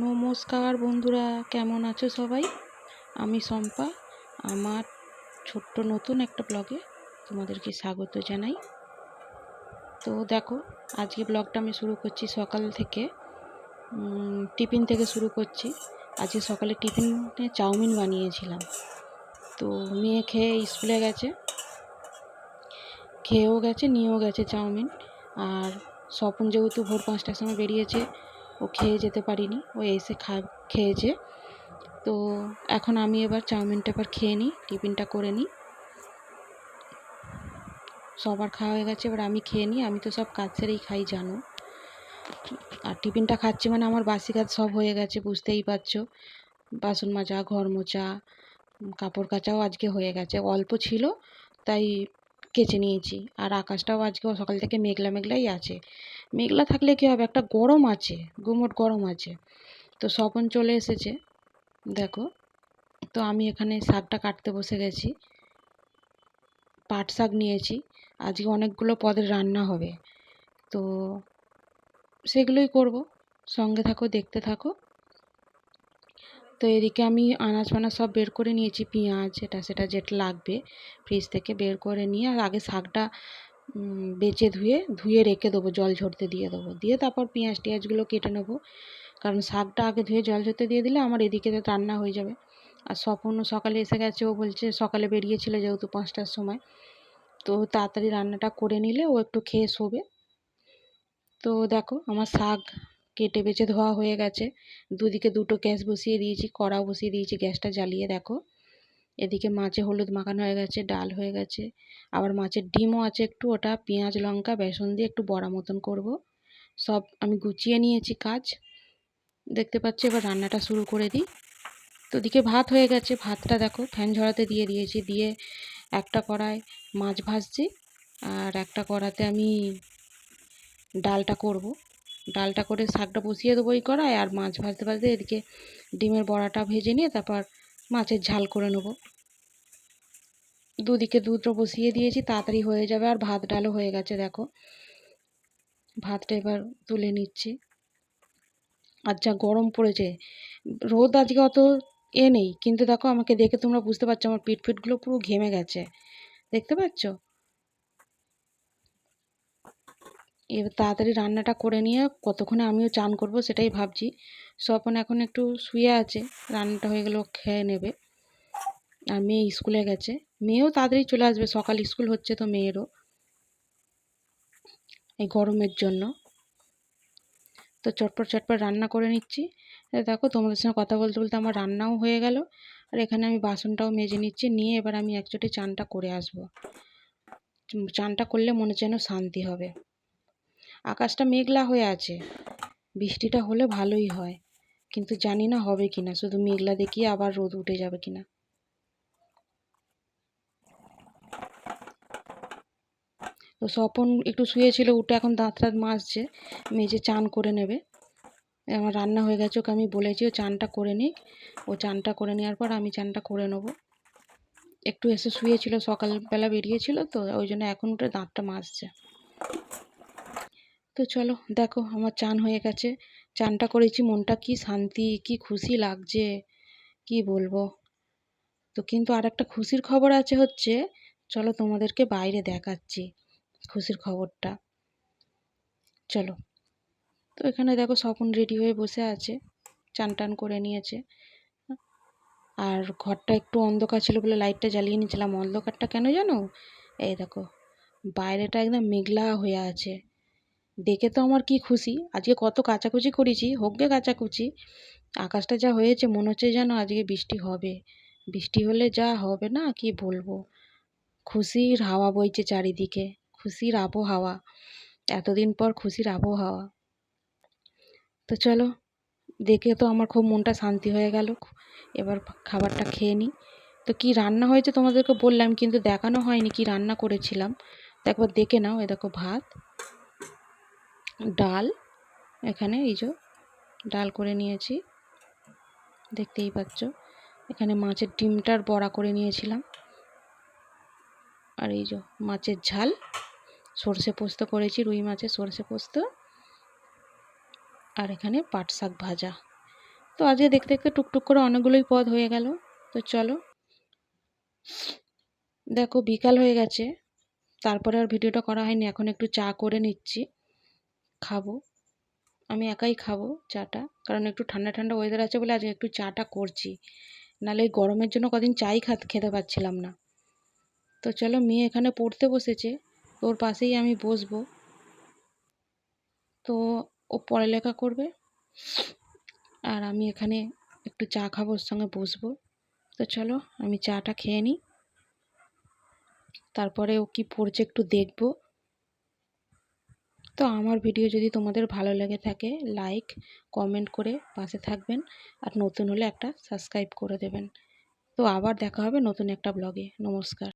নমস্কার বন্ধুরা, কেমন আছো সবাই? আমি শম্পা, আমার ছোট্ট নতুন একটা ব্লগে তোমাদেরকে স্বাগত জানাই। তো দেখো, আজকে ব্লগটা আমি শুরু করছি সকাল থেকে। টিফিন থেকে শুরু করছি। আজকে সকালে টিফিনে চাউমিন বানিয়েছিলাম। তো মেয়ে খেয়ে স্কুলে গেছে। খেয়েও গেছে, নিয়েও গেছে চাউমিন। আর স্বপন যেহেতু ভোর পাঁচটার সময় বেরিয়েছে ও খেয়ে যেতে পারিনি। ও এসে খা, খেয়েছে। তো এখন আমি এবার চাউমিনটা এবার খেয়ে নিই, টিফিনটা করে নিই। সবার খাওয়া হয়ে গেছে, এবার আমি খেয়ে নিই। আমি তো সব কাজ সেরেই খাই, জানো। আর টিফিনটা খাচ্ছি মানে আমার বাসি কাজ সব হয়ে গেছে, বুঝতেই পারছ। বাসন মাজা, ঘর মোছা কাপড় কাচাও আজকে হয়ে গেছে। অল্প ছিল, তাই কেচে নিয়েছি। আর আকাশটাও আজকে সকাল থেকে মেঘলা মেঘলাই আছে। মেঘলা থাকলে কী হবে? একটা গরম আছে, গুমোট গরম আছে। তো স্বপন চলে এসেছে, দেখো। তো আমি এখানে শাকটা কাটতে বসে গেছি। পাট শাক নিয়েছি। আজকে অনেকগুলো পদের রান্না হবে। তো সেগুলোই করব। সঙ্গে থাকো, দেখতে থাকো। তো এদিকে আমি আনাজ ফানাজ সব বের করে নিয়েছি, পেঁয়াজ, এটা সেটা যেটা লাগবে, ফ্রিজ থেকে বের করে নিয়ে আর আগে শাকটা বেচে ধুয়ে ধুয়ে রেখে দেবো, জল ঝরতে দিয়ে দেবো। দিয়ে তারপর পেঁয়াজ টিয়াজগুলো কেটে নেব। কারণ শাকটা আগে ধুয়ে জল ঝরতে দিয়ে দিলে আমার এদিকে তো রান্না হয়ে যাবে। আর স্বপনও সকালে এসে গেছে, ও বলছে সকালে বেরিয়েছিল যেহেতু পাঁচটার সময়। তো তাড়াতাড়ি রান্নাটা করে নিলে ও একটু খেয়ে শোবে। তো দেখো, আমার শাক কেটে বেছে ধোয়া হয়ে গেছে। দুদিকে দুটো গ্যাস বসিয়ে দিয়েছি, কড়াও বসিয়ে দিয়েছি, গ্যাসটা জ্বালিয়ে দেখো। এদিকে মাছে হলুদ মাখানো হয়ে গেছে, ডাল হয়ে গেছে। আবার মাছের ডিমও আছে একটু, ওটা পেঁয়াজ, লঙ্কা, বেসন দিয়ে একটু বড়া মতন করব। সব আমি গুছিয়ে নিয়েছি কাজ। দেখতে পাচ্ছি, এবার রান্নাটা শুরু করে দিই। তো ওদিকে ভাত হয়ে গেছে, ভাতটা দেখো ফ্যান ঝরাতে দিয়ে দিয়েছি। দিয়ে একটা কড়ায় মাছ ভাজছি, আর একটা কড়াতে আমি ডালটা করব। ডালটা করে শাকটা বসিয়ে দেবো ওই কড়ায় আর মাছ ভাজতে ভাজতে এদিকে ডিমের বড়াটা ভেজে নিয়ে তারপর মাছের ঝাল করে নেব। দুদিকে দুধটা বসিয়ে দিয়েছি, তাড়াতাড়ি হয়ে যাবে আর ভাত ডালও হয়ে গেছে দেখো। ভাতটা এবার তুলে নিচ্ছি। আর যা গরম পড়েছে, রোদ আজকে অত এ নেই, কিন্তু দেখো আমাকে দেখে তোমরা বুঝতে পারছ আমার পিঠ ফিটগুলো পুরো ঘেমে গেছে। দেখতে পাচ্ছ? এবার তাড়াতাড়ি রান্নাটা করে নিয়ে কতক্ষণে আমিও চান করব সেটাই ভাবছি। স্বপন এখন একটু শুয়ে আছে, রান্নাটা হয়ে গেলে ও খেয়ে নেবে। আর মেয়ে স্কুলে গেছে। মেয়েও তাড়াতাড়ি চলে আসবে, সকাল স্কুল হচ্ছে তো মেয়েরও। এই গরমের জন্য। তো চটপট চটপট রান্না করে নিচ্ছি। দেখো তোমাদের সঙ্গে কথা বলতে বলতে আমার রান্নাও হয়ে গেল। আর এখানে আমি বাসনটাও মেজে নিচ্ছি, নিয়ে এবার আমি একচোটে চানটা করে আসব। চানটা করলে মনে যেন শান্তি হবে। আকাশটা মেঘলা হয়ে আছে। বৃষ্টিটা হলে ভালোই হয়, কিন্তু জানি না হবে কি না শুধু মেঘলা দেখিয়ে আবার রোদ উঠে যাবে কি না তো স্বপন একটু শুয়েছিল, উঠে এখন দাঁত টাত মাজছে মেজে চান করে নেবে। আমার রান্না হয়ে গেছে, ওকে আমি বলেছি ও চানটা করে নিক। ও চানটা করে নেওয়ার পর আমি চানটা করে নেব। একটু এসে শুয়েছিল, সকালবেলা বেরিয়েছিল তো, ওই জন্য এখন উঠে দাঁতটা মাজছে। তো চলো, দেখো আমার চান হয়ে গেছে। চানটা করেছি, মনটা কি শান্তি, কি খুশি লাগছে, কি বলব? তো কিন্তু আর একটা খুশির খবর আছে হচ্ছে, চলো তোমাদেরকে বাইরে দেখাচ্ছি খুশির খবরটা। চলো, তো এখানে দেখো স্বপন রেডি হয়ে বসে আছে, চান টান করে নিয়েছে। আর ঘরটা একটু অন্ধকার ছিল বলে লাইটটা জ্বালিয়ে নিয়েছিলাম। অন্ধকারটা কেন জানো? এই দেখো, বাইরেটা একদম মেঘলা হয়ে আছে। দেখে তো আমার কি খুশি। আজকে কত কাচাকুচি করেছি হোক গে কাচাকুচি। আকাশটা যা হয়েছে, মনে হচ্ছে যেন আজকে বৃষ্টি হবে। বৃষ্টি হলে যা হবে না, কি বলব? খুশির হাওয়া বইছে চারিদিকে, খুশির আবহাওয়া। এতদিন পর খুশির আবহাওয়া। তো চলো, দেখে তো আমার খুব মনটা শান্তি হয়ে গেল। এবার খাবারটা খেয়ে নিই। তো কি রান্না হয়েছে তোমাদেরকে বললাম, কিন্তু দেখানো হয়নি কি রান্না করেছিলাম। তো একবার দেখে নাও এ দেখো ভাত। ডাল এখানে, এই যে ডাল করে নিয়েছি, দেখতেই পাচ্ছ। এখানে মাছের ডিমটার বড়া করে নিয়েছিলাম। আর এই যে মাছের ঝাল, সর্ষে পোস্ত করেছি, রুই মাছের সর্ষে পোস্ত, আর এখানে পাট শাক ভাজা। তো আজকে দেখতে দেখতে টুকটুক করে অনেকগুলোই পদ হয়ে গেল। তো চলো, দেখো বিকাল হয়ে গেছে। তারপরে আর ভিডিওটা করা হয়নি, এখন একটু চা করে নিচ্ছি। খাব। আমি একাই খাব চাটা। কারণ একটু ঠান্ডা ঠান্ডা ওয়েদার আছে বলে আজকে একটু চাটা করছি। নাহলে গরমের জন্য কদিন চাই খাত খেতে পাচ্ছিলাম না। তো চলো মেয়ে এখানে পড়তে বসেছে। ওর পাশেই আমি বসবো। তো ও পড়ালেখা করবে। আর আমি এখানে একটু চা খাব, ওর সঙ্গে বসবো। তো চলো আমি চাটা খেয়ে নিই। তারপরে ও কি পড়ছে একটু দেখব। তো আমার ভিডিও যদি তোমাদের ভালো লেগে থাকে লাইক কমেন্ট করে পাশে থাকবেন আর নতুন হলে একটা সাবস্ক্রাইব করে দেবেন। তো আবার দেখা হবে নতুন একটা ব্লগে নমস্কার।